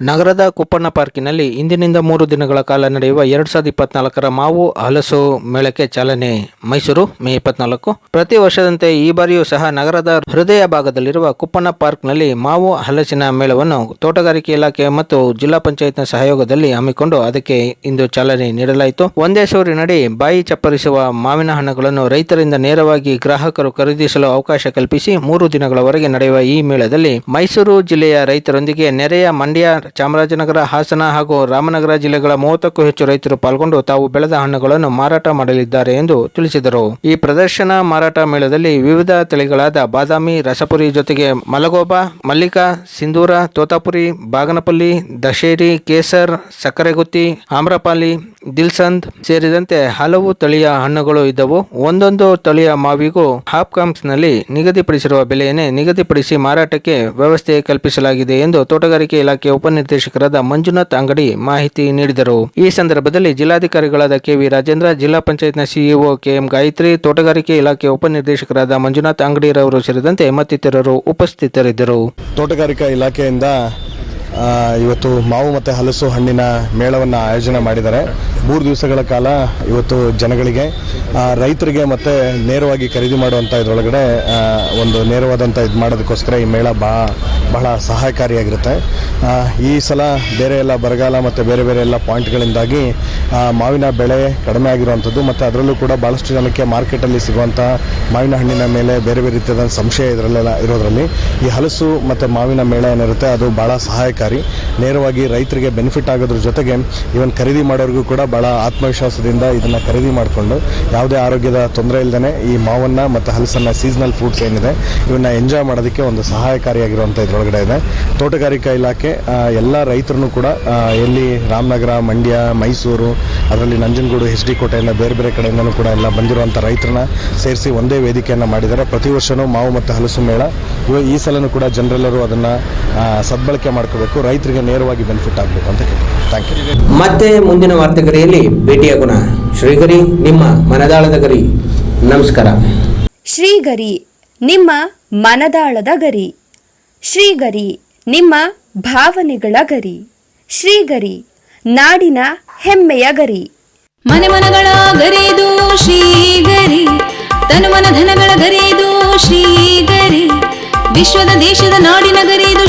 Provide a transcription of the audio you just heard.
ನಗರದ ಕುಪ್ಪಣ್ಣ ಪಾರ್ಕಿನಲ್ಲಿ ಇಂದಿನಿಂದ ಮೂರು ದಿನಗಳ ಕಾಲ ನಡೆಯುವ ಎರಡ್ ಸಾವಿರದ ಇಪ್ಪತ್ನಾಲ್ಕರ ಮಾವು ಹಲಸು ಮೇಳಕ್ಕೆ ಚಾಲನೆ. ಮೈಸೂರು, ಮೇ ಇಪ್ಪತ್ನಾಲ್ಕು. ಪ್ರತಿ ವರ್ಷದಂತೆ ಈ ಬಾರಿಯೂ ಸಹ ನಗರದ ಹೃದಯ ಭಾಗದಲ್ಲಿರುವ ಕುಪ್ಪಣ್ಣ ಪಾರ್ಕ್ನಲ್ಲಿ ಮಾವು ಹಲಸಿನ ಮೇಳವನ್ನು ತೋಟಗಾರಿಕೆ ಇಲಾಖೆ ಮತ್ತು ಜಿಲ್ಲಾ ಪಂಚಾಯತ್ನ ಸಹಯೋಗದಲ್ಲಿ ಹಮ್ಮಿಕೊಂಡು ಅದಕ್ಕೆ ಇಂದು ಚಾಲನೆ ನೀಡಲಾಯಿತು. ಒಂದೇ ಸೂರಿನಡಿ ಬಾಯಿ ಚಪ್ಪರಿಸುವ ಮಾವಿನ ಹಣ್ಣುಗಳನ್ನು ರೈತರಿಂದ ನೇರವಾಗಿ ಗ್ರಾಹಕರು ಖರೀದಿಸಲು ಅವಕಾಶ ಕಲ್ಪಿಸಿ ಮೂರು ದಿನಗಳವರೆಗೆ ನಡೆಯುವ ಈ ಮೇಳದಲ್ಲಿ ಮೈಸೂರು ಜಿಲ್ಲೆಯ ರೈತರೊಂದಿಗೆ ನೆರೆಯ ಮಂಡ್ಯ ಚಾಮರಾಜನಗರ ಹಾಸನ ಹಾಗೂ ರಾಮನಗರ ಜಿಲ್ಲೆಗಳ ಮೂವತ್ತಕ್ಕೂ ಹೆಚ್ಚು ರೈತರು ಪಾಲ್ಗೊಂಡು ತಾವು ಬೆಳೆದ ಹಣ್ಣುಗಳನ್ನು ಮಾರಾಟ ಮಾಡಲಿದ್ದಾರೆ ಎಂದು ತಿಳಿಸಿದರು. ಈ ಪ್ರದರ್ಶನ ಮಾರಾಟ ಮೇಳದಲ್ಲಿ ವಿವಿಧ ತಳಿಗಳಾದ ಬಾದಾಮಿ, ರಸಪುರಿ ಜೊತೆಗೆ ಮಲಗೋಬಾ, ಮಲ್ಲಿಕಾ, ಸಿಂಧೂರ, ತೋತಾಪುರಿ, ಬಾಗನಪಲ್ಲಿ, ದಶೇರಿ, ಕೇಸರ್, ಸಕ್ಕರೆಗುತ್ತಿ, ಆಮ್ರಪಾಲಿ, ದಿಲ್ಸಂದ್ ಸೇರಿದಂತೆ ಹಲವು ತಳಿಯ ಹಣ್ಣುಗಳು ಇದ್ದವು. ಒಂದೊಂದು ತಳಿಯ ಮಾವಿಗೂ ಹಾಪ್ಕಾಮ್ಸ್ನಲ್ಲಿ ನಿಗದಿಪಡಿಸಿರುವ ಬೆಲೆಯನ್ನೇ ನಿಗದಿಪಡಿಸಿ ಮಾರಾಟಕ್ಕೆ ವ್ಯವಸ್ಥೆ ಕಲ್ಪಿಸಲಾಗಿದೆ ಎಂದು ತೋಟಗಾರಿಕೆ ಇಲಾಖೆ ಉಪನಿರ್ದೇಶಕರಾದ ಮಂಜುನಾಥ್ ಅಂಗಡಿ ಮಾಹಿತಿ ನೀಡಿದರು. ಈ ಸಂದರ್ಭದಲ್ಲಿ ಜಿಲ್ಲಾಧಿಕಾರಿಗಳಾದ ಕೆವಿ ರಾಜೇಂದ್ರ, ಜಿಲ್ಲಾ ಪಂಚಾಯತ್ನ ಸಿಇಒ ಕೆಎಂ ಗಾಯತ್ರಿ, ತೋಟಗಾರಿಕೆ ಇಲಾಖೆ ಉಪನಿರ್ದೇಶಕರಾದ ಮಂಜುನಾಥ್ ಅಂಗಡಿರವರು ಸೇರಿದಂತೆ ಮತ್ತಿತರರು ಉಪಸ್ಥಿತರಿದ್ದರು. ತೋಟಗಾರಿಕಾ ಇಲಾಖೆಯಿಂದ ಇವತ್ತು ಮಾವು ಮತ್ತು ಹಲಸು ಹಣ್ಣಿನ ಮೇಳವನ್ನು ಆಯೋಜನೆ ಮಾಡಿದ್ದಾರೆ. ಮೂರು ದಿವಸಗಳ ಕಾಲ ಇವತ್ತು ಜನಗಳಿಗೆ ರೈತರಿಗೆ ಮತ್ತು ನೇರವಾಗಿ ಖರೀದಿ ಮಾಡುವಂಥ ಇದರೊಳಗಡೆ ಒಂದು ನೇರವಾದಂಥ ಇದು ಮಾಡೋದಕ್ಕೋಸ್ಕರ ಈ ಮೇಳ ಬಾ, ಬಹಳ ಸಹಾಯಕಾರಿಯಾಗಿರುತ್ತೆ ಈ ಸಲ ಬೇರೆ ಎಲ್ಲ ಬರಗಾಲ ಮತ್ತು ಬೇರೆ ಬೇರೆ ಎಲ್ಲ ಪಾಯಿಂಟ್ಗಳಿಂದಾಗಿ ಮಾವಿನ ಬೆಳೆ ಕಡಿಮೆ ಆಗಿರುವಂಥದ್ದು ಮತ್ತು ಅದರಲ್ಲೂ ಕೂಡ ಭಾಳಷ್ಟು ಜನಕ್ಕೆ ಮಾರ್ಕೆಟಲ್ಲಿ ಸಿಗುವಂಥ ಮಾವಿನ ಹಣ್ಣಿನ ಮೇಲೆ ಬೇರೆ ಬೇರೆ ರೀತಿಯಾದ ಸಂಶಯ ಇದರಲ್ಲೆಲ್ಲ ಇರೋದರಲ್ಲಿ ಈ ಹಲಸು ಮತ್ತು ಮಾವಿನ ಮೇಳ ಏನಿರುತ್ತೆ ಅದು ಭಾಳ ಸಹಾಯಕಾರಿ. ನೇರವಾಗಿ ರೈತರಿಗೆ ಬೆನಿಫಿಟ್ ಆಗೋದ್ರ ಜೊತೆಗೆ ಇವನ್ ಖರೀದಿ ಮಾಡೋರಿಗೂ ಕೂಡ ಬಹಳ ಆತ್ಮವಿಶ್ವಾಸದಿಂದ ಇದನ್ನ ಖರೀದಿ ಮಾಡಿಕೊಂಡು ಯಾವುದೇ ಆರೋಗ್ಯದ ತೊಂದರೆ ಇಲ್ಲದೇ ಈ ಮಾವನ್ನ ಮತ್ತು ಹಲಸನ್ನ ಸೀಸನಲ್ ಫ್ರೂಟ್ಸ್ ಏನಿದೆ, ಇವನ್ನ ಎಂಜಾಯ್ ಮಾಡೋದಕ್ಕೆ ಒಂದು ಸಹಾಯಕಾರಿಯಾಗಿರುವಂಥ ಇದರೊಳಗಡೆ ಇದೆ. ತೋಟಗಾರಿಕಾ ಇಲಾಖೆ ಎಲ್ಲ ರೈತರನ್ನು ಕೂಡ ಎಲ್ಲಿ ರಾಮನಗರ, ಮಂಡ್ಯ, ಮೈಸೂರು, ಅದರಲ್ಲಿ ನಂಜನಗೂಡು ಎಚ್ ಡಿ ಕೋಟೆಯಿಂದ ಬೇರೆ ಬೇರೆ ಕಡೆಯಿಂದನೂ ಕೂಡ ಎಲ್ಲ ಬಂದಿರುವಂತ ರೈತರನ್ನ ಸೇರಿಸಿ ಒಂದೇ ವೇದಿಕೆಯನ್ನು ಮಾಡಿದ್ದಾರೆ. ಪ್ರತಿ ವರ್ಷನೂ ಮಾವು ಮತ್ತು ಹಲಸು ಮೇಳ. ಈ ಸಲನೂ ಕೂಡ ಜನರೆಲ್ಲರೂ ಅದನ್ನ ಸದ್ಬಳಕೆ ಮಾಡ್ಕೋಬೇಕು. ರೈತರಿಗೆ ನೇರವಾಗಿ ಬೆನಿಫಿಟ್ ಆಗಬೇಕು ಅಂತ ಥ್ಯಾಂಕ್ ಯು ಮತ್ತೆ ಮುಂದಿನ ವಾರ್ತೆಗರಿಯಲ್ಲಿ ಭೇಟಿಯಾಗೋಣ ಶ್ರೀಗರಿ ನಿಮ್ಮ ಮನದಾಳದ ಗರಿ. ನಮಸ್ಕಾರ. ಶ್ರೀಗರಿ ನಿಮ್ಮ ಮನದಾಳದ ಗರಿ. ಶ್ರೀಗರಿ ನಿಮ್ಮ ಭಾವನೆಗಳ ಗರಿ. ಶ್ರೀಗರಿ ನಾಡಿನ ಹೆಮ್ಮೆಯ ಗರಿ. ಮನೆ ಮನಗಳ ಗರಿದು ಶ್ರೀಗರಿ ತನು ಮನ ಧನಗಳ ಗರಿದು ಶ್ರೀಗರಿ. ವಿಶ್ವದ ದೇಶದ ನಾಡಿನ ಗರಿದು